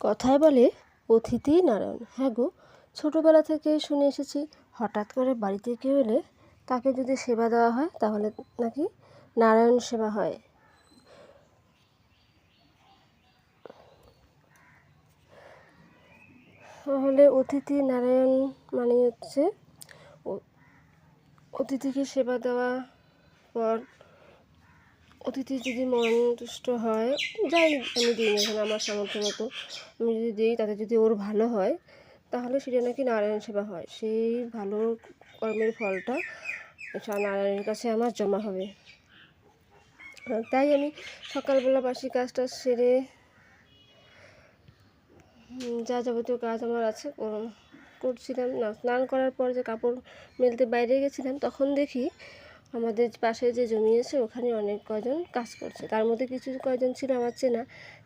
কথায় বলে, অতিথি নারায়ণ হ্যাঁ গো, ছোটোবেলা থেকে শুনে এসেছি। হঠাৎ করে বাড়িতে কেউ এলে তাকে যদি সেবা দেওয়া হয় তাহলে নাকি নারায়ণ সেবা হয়। তাহলে অতিথি নারায়ণ মানে হচ্ছে, অতিথিকে সেবা দেওয়া পর অতিথি যদি মন মনতুষ্ট হয়, যাই আমি দিই না কেন, আমার সামর্থ্য মতো আমি যদি দিই, তাতে যদি ওর ভালো হয়, তাহলে সেটা নাকি নারায়ণ সেবা হয়। সেই ভালো কর্মের ফলটা নারায়ণের কাছে আমার জমা হবে। তাই আমি সকালবেলা বাসি কাজটা সেরে যা যাবতীয় কাজ আমার আছে কর- করছিলাম। না স্নান করার পর যে কাপড় মেলতে বাইরে গেছিলাম, তখন দেখি আমাদের পাশে যে জমি আছে, ওখানে অনেক কজন কাজ করছে। তার মধ্যে কিছু কয়জন ছিল আমার চেনা,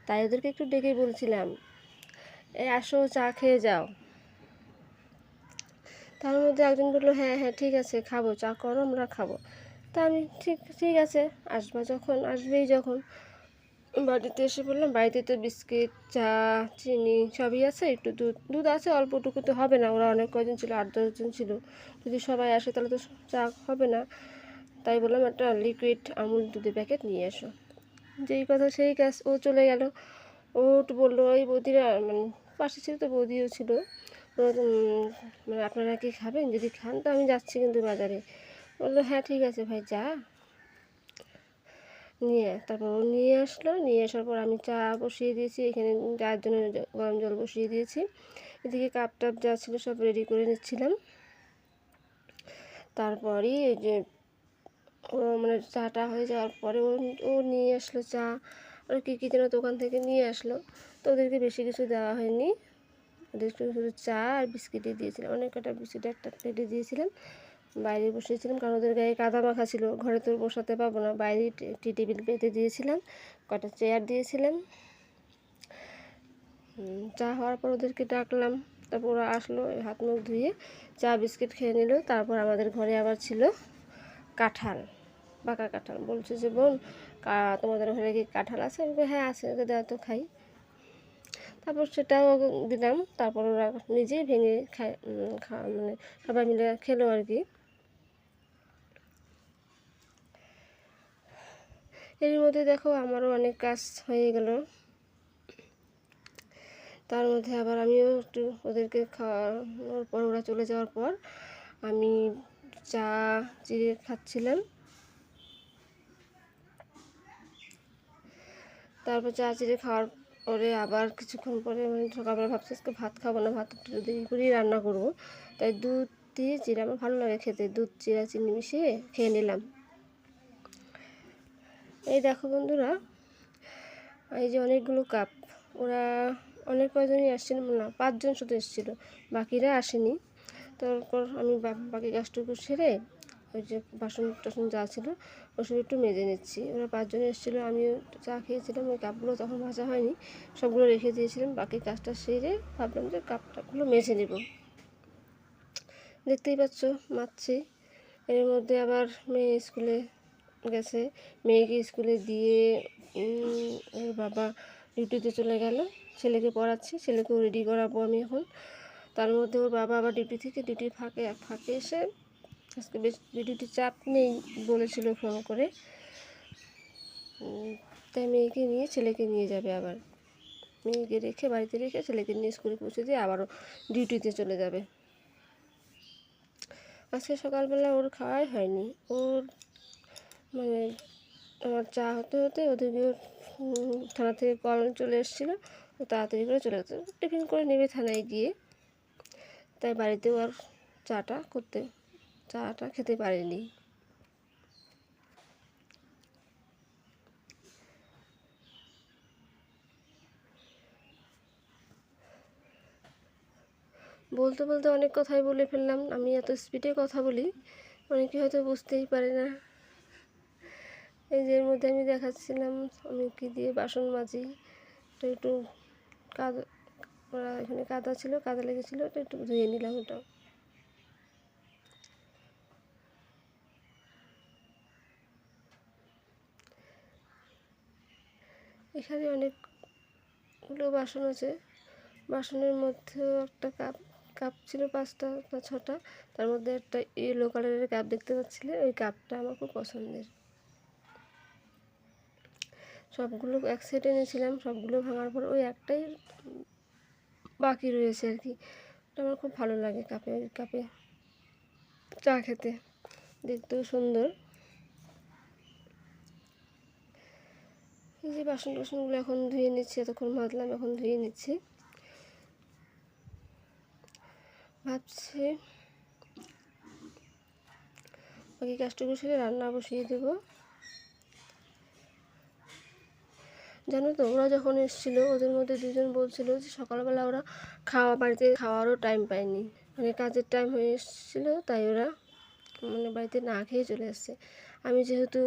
তাই ওদেরকে একটু ডেকে বলছিলাম এই আসো, চা খেয়ে যাও। তার মধ্যে একজন বলল হ্যাঁ হ্যাঁ ঠিক আছে, খাব, চা করো, আমরা খাব। তা আমি, ঠিক ঠিক আছে, আসবা যখন, আসবেই যখন। বাড়িতে এসে বললাম, বাড়িতে তো বিস্কিট, চা, চিনি সবই আছে, একটু দুধ দুধ আছে অল্পটুকু তো হবে না। ওরা অনেক কজন ছিল, আট দশজন ছিল। যদি সবাই আসে, তাহলে তো চা হবে না। তাই বললাম একটা লিকুইড আমুল দুধের প্যাকেট নিয়ে এসো। যেই কথা সেই কাজ ও চলে গেল। ও একটু বলল, ওই বৌদিরা মানে পাশে ছিল তো, বৌদিও ছিল। মানে আপনারা কি খাবেন? যদি খান তো আমি যাচ্ছি কিন্তু বাজারে। বলল হ্যাঁ ঠিক আছে ভাই, যা। নিয়ে, তারপর ও নিয়ে আসলো। নিয়ে আসার পর আমি চা বসিয়ে দিয়েছি। এখানে চার জন্য গরম জল বসিয়ে দিয়েছি। এদিকে কাপ টাপ যা ছিল সব রেডি করে নিচ্ছিলাম। তারপরই যে মানে চাটা হয়ে যাওয়ার পরে ও নিয়ে আসলো চা, আর কী কী যেন দোকান থেকে নিয়ে আসলো। তো ওদেরকে বেশি কিছু দেওয়া হয়নি। ওদেরকে শুধু চা আর বিস্কিটই দিয়েছিলাম। অনেক কটা বিস্কিট একটা প্লেটে দিয়েছিলাম। বাইরে বসিয়েছিলাম, কারণ ওদের গায়ে কাদা মাখা ছিল। ঘরে তো বসাতে পারব না। বাইরে টি টেবিল পেতে দিয়েছিলাম। কটা চেয়ার দিয়েছিলাম। চা হওয়ার পর ওদেরকে ডাকলাম। তারপর ওরা আসলো হাত মুখ ধুয়ে চা, বিস্কিট খেয়ে নিল। তারপর আমাদের ঘরে আবার ছিল কাঁঠাল। পাকা কাঁঠাল। বলছে যে, বোন তোমাদের ঘরে কি কাঁঠাল আছে? আমি হ্যাঁ আছে, ওকে দেওয়া তো খাই। তারপর সেটাও দিলাম। তারপর ওরা নিজেই ভেঙে খায় মানে সবাই মিলে খেলো আর কি। এর মধ্যে দেখো আমারও অনেক কাজ হয়ে গেল। তার মধ্যে আবার আমিও একটু ওদেরকে খাওয়ানোর পর, ওরা চলে যাওয়ার পর আমি চা, চিড়ে খাচ্ছিলাম। তারপর চা চিড়ে খাওয়ার পরে আবার কিছুক্ষণ পরে মানে সকালবেলা ভাবছি আজকে ভাত খাব না, ভাত একটু দেরি করেই রান্না করব। তাই দুধ দিয়ে চিড়ে, আমার ভালো লাগে খেতে। দুধ, চিড়া চিনি মিশিয়ে খেয়ে নিলাম। এই দেখো বন্ধুরা, এই যে অনেকগুলো কাপ। ওরা অনেক কয়জনই আসছিল না পাঁচজন শুধু এসেছিল। বাকিরা আসেনি। তারপর আমি বাকি গাছটুকু সেরে ওই যে বাসন টাসন যা ছিল ওসব একটু মেজে নিচ্ছি। ওরা পাঁচজন এসেছিল, আমিও চা খেয়েছিলাম, ওই কাপগুলো তখন ভাজা হয়নি, সবগুলো রেখে দিয়েছিলাম, বাকি কাজটা সেরে ভাবলাম যে কাপটাগুলো মেজে নেব। দেখতেই পাচ্ছ মারছি এর মধ্যে আবার মেয়ে স্কুলে গেছে, মেয়েকে স্কুলে দিয়ে ওর বাবা ডিউটিতে চলে গেল, ছেলেকে পড়াচ্ছি, ছেলেকেও রেডি করাবো আমি এখন। তার মধ্যে ওর বাবা আবার ডিউটি থেকে, ডিউটির ফাঁকে ফাঁকে এসে আজকে বেশ ডিউটির চাপ নেই বলেছিল ফোন করে। তাই মেয়েকে নিয়ে ছেলেকে নিয়ে যাবে আবার। মেয়েকে রেখে বাড়িতে রেখে ছেলেকে নিয়ে স্কুলে পৌঁছে দিয়ে আবারও ডিউটিতে চলে যাবে। আজকে সকালবেলা ওর খাওয়াই হয়নি। ওর মানে আমার চা হতে হতে উম, থানা থেকে কল চলে এসেছিল। ও তাড়াতাড়ি করে চলে গেছে। টিফিন করে নেবে থানায় গিয়ে। তাই বাড়িতেও আর চাটা করতে চাটা খেতে পারেনি। বলতে বলতে অনেক কথাই বলে ফেললাম, আমি এত স্পিডে কথা বলি, অনেকে হয়তো বুঝতেই পারে না। এই যে এর মধ্যে আমি দেখাচ্ছিলাম, আমি কি দিয়ে বাসন মাজি, তো একটু কাদা এখানে কাদা ছিল, কাদা লেগেছিলো, তো একটু ধুয়ে নিলাম ওটা। এখানে অনেকগুলো বাসন আছে। বাসনের মধ্যেও একটা কাপ কাপ ছিল পাঁচটা না ছটা। তার মধ্যে একটা ইয়েলো কালারের কাপ দেখতে পাচ্ছিলে? ওই কাপটা আমার খুব পছন্দের। সবগুলো এক সেট এনেছিলাম, সবগুলো ভাঙার পর ওই একটাই বাকি রয়েছে আর কি। আমার খুব ভালো লাগে কাপে কাপে। চা খেতে। দেখতেও সুন্দর। যে বাসন টাসনগুলো এখন ধুয়ে নিচ্ছি, এতক্ষণ মাজলাম এখন ধুয়ে নিচ্ছি। ভাবছি বাকি কাজটুকু সেরে রান্না বসিয়ে দেব। জানো তো, ওরা যখন এসেছিল, ওদের মধ্যে দুজন বলছিল যে সকালবেলা ওরা খাওয়া বাড়িতে খাওয়ারও টাইম পায়নি। মানে কাজের টাইম হয়ে এসেছিল, তাই ওরা মানে বাড়িতে না খেয়ে চলে এসছে আমি যেহেতু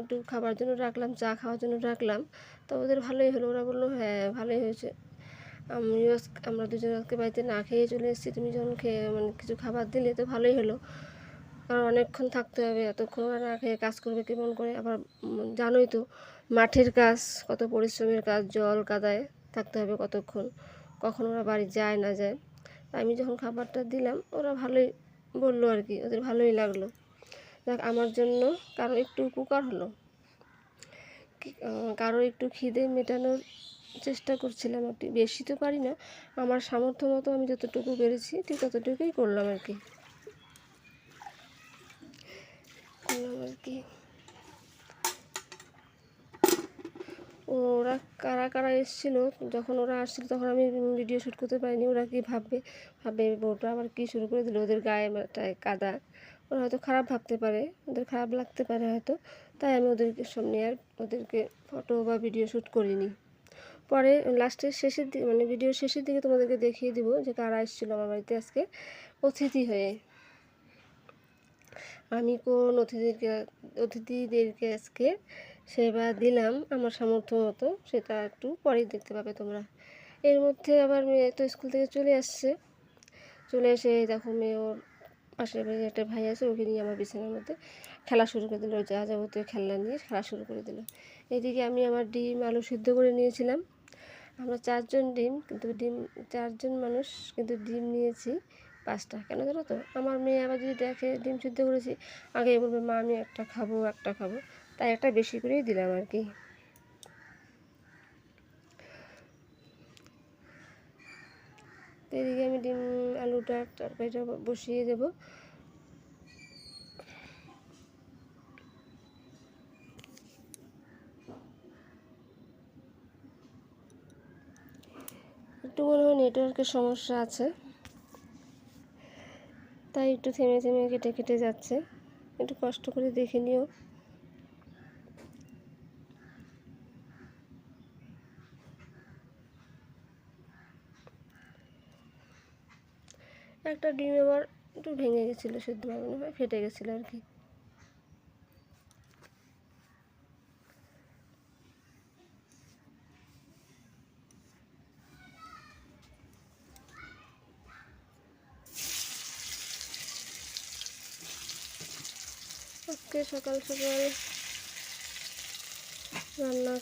একটু খাবার জন্য রাখলাম, চা খাওয়ার জন্য রাখলাম, তো ওদের ভালোই হলো। ওরা বলল হ্যাঁ ভালোই হয়েছে। আমিও আমরা দুজন আজকে বাড়িতে না খেয়ে চলে এসেছি। তুমি যখন খেয়ে মানে কিছু খাবার দিলে তো ভালোই হলো। কারণ অনেকক্ষণ থাকতে হবে, এতক্ষণ না খেয়ে কাজ করবে কেমন করে? আবার জানোই তো, মাঠের কাজ, কত পরিশ্রমের কাজ, জল কাদায় থাকতে হবে কতক্ষণ, কখন ওরা বাড়ি যায় না যায়। আমি যখন খাবারটা দিলাম, ওরা ভালোই বলল আর কি, ওদের ভালোই লাগল। যাক আমার জন্য কারও একটু উপকার হলো। কারও একটু খিদে মেটানোর চেষ্টা করছিলাম আর কি। বেশি তো পারি না, আমার সামর্থ্য মতো আমি যতটুকু পেরেছি ঠিক ততটুকুই করলাম আর কি। করলাম আর কি। ওরা কারা কারা এসেছিল, যখন ওরা আসছিল তখন আমি ভিডিও শ্যুট করতে পারিনি, ওরা কি ভাববে? ভাববে বউটা আবার কি শুরু করে দিল? ওদের গায়ে কাদা। ওরা হয়তো খারাপ ভাবতে পারে, ওদের খারাপ লাগতে পারে হয়তো। তাই আমি ওদেরকে সামনে আর ওদেরকে ফটো বা ভিডিও শ্যুট করিনি। পরে লাস্টের শেষের দিকে মানে ভিডিওর শেষের দিকে তোমাদেরকে দেখিয়ে দিব যে কারা এসেছিল আমার বাড়িতে আজকে অতিথি হয়ে। আমি কোন অতিথিকে, অতিথিদেরকে আজকে সেবা দিলাম, আমার সামর্থ্য মতো, সেটা একটু পরেই দেখতে পাবে তোমরা। এর মধ্যে আবার মেয়ে তো স্কুল থেকে চলে আসছে। চলে এসে দেখো মেয়ে ওর বাড়ির একটা ভাই আছে, ওকে নিয়ে আমার বিছানার মধ্যে খেলা শুরু করে দিল যা যাবতীয় খেলনা নিয়ে খেলা শুরু করে দিল। এদিকে আমি আমার ডিম আলু সিদ্ধ করে নিয়েছিলাম। আমরা চারজন ডিম, কিন্তু ডিম, চারজন মানুষ, কিন্তু ডিম নিয়েছি পাঁচটা। কেন জানো তো? আমার মেয়ে আবার যদি দেখে ডিম সিদ্ধ করেছি, আগে বলবে, মা, আমি একটা খাব একটা খাব। তাই একটা বেশি করেই দিলাম আর কি। এদিকে আমি ডিম, আলুটা তরকারিটা বসিয়ে দেবো। একটু মনে হয় নেটওয়ার্কের সমস্যা আছে। তাই একটু থেমে থেমে কেটে কেটে যাচ্ছে। একটু কষ্ট করে দেখে নিও। একটা ডিম আবার একটু ভেঙে গেছিল, সেদ্ধ মনে হয় ফেটে গেছিল আর কি। আজকে সকাল সকাল রান্না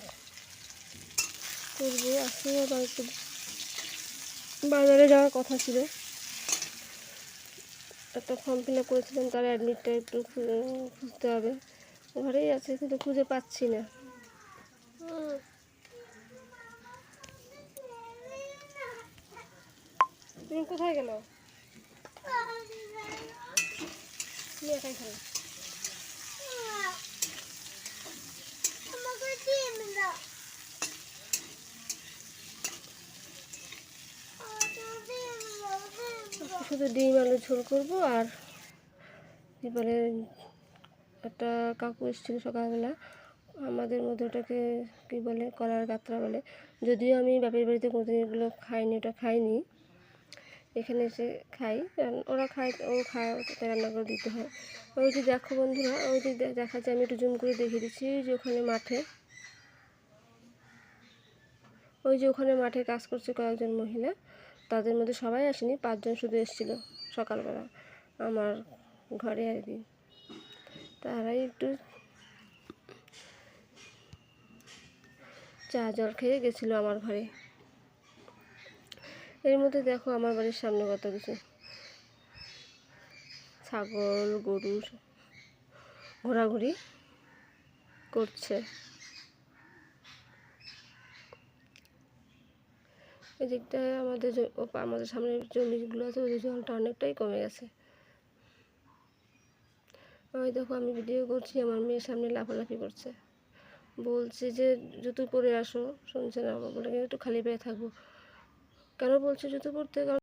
করব। একটু বাজারে যাওয়ার কথা ছিল। একটা ফর্ম ফিল আপ করেছিলাম তার অ্যাডমিটটা একটু খুঁজতে হবে। ঘরেই আছে, কিন্তু খুঁজে পাচ্ছি না। তুমি কোথায় গেল? খেলো? শুধু ডিম আলু ঝোল করব আর বলে একটা কাকু এসেছিল সকালবেলা, আমাদের মধ্যে ওটাকে কী বলে, কলার গাত্রা বলে। যদিও আমি বাপের বাড়িতে কোনোদিন এগুলো খাইনি, ওটা খাইনি। এখানে এসে খাই। ওরা খায়, ও খায় রান্না করে দিতে হয়। ওই যে দেখো বন্ধুরা ওই যে দেখা যায় আমি একটু জুম করে দেখিয়ে দিচ্ছি যে ওখানে মাঠে। ওই যে ওখানে মাঠে কাজ করছে কয়েকজন মহিলা। তাদের মধ্যে সবাই আসেনি, পাঁচজন শুধু এসেছিল সকালবেলা, আমার ঘরে আর কি তারাই একটু চা জল খেয়ে গেছিল আমার ঘরে। এর মধ্যে দেখো আমার বাড়ির সামনে কত কিছু। ছাগল, গরু, ঘোরাঘুরি করছে। এদিকটায় আমাদের আমাদের সামনে জমিগুলো আছে, ওদের জলটা অনেকটাই কমে গেছে। ওই দেখো, আমি ভিডিও করছি, আমার মেয়ের সামনে লাফালাফি করছে। বলছি যে, জুতো পরে আসো। শুনছে না, বলে, একটু খালি পায়ে থাকব। কেন বলছে, জুতো পরতে?